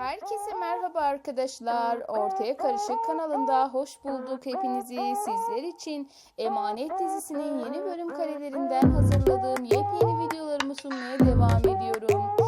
Herkese merhaba arkadaşlar. Ortaya Karışık kanalında hoş bulduk hepinizi. Sizler için Emanet dizisinin yeni bölüm karelerinden hazırladığım yepyeni videolarımı sunmaya devam ediyorum.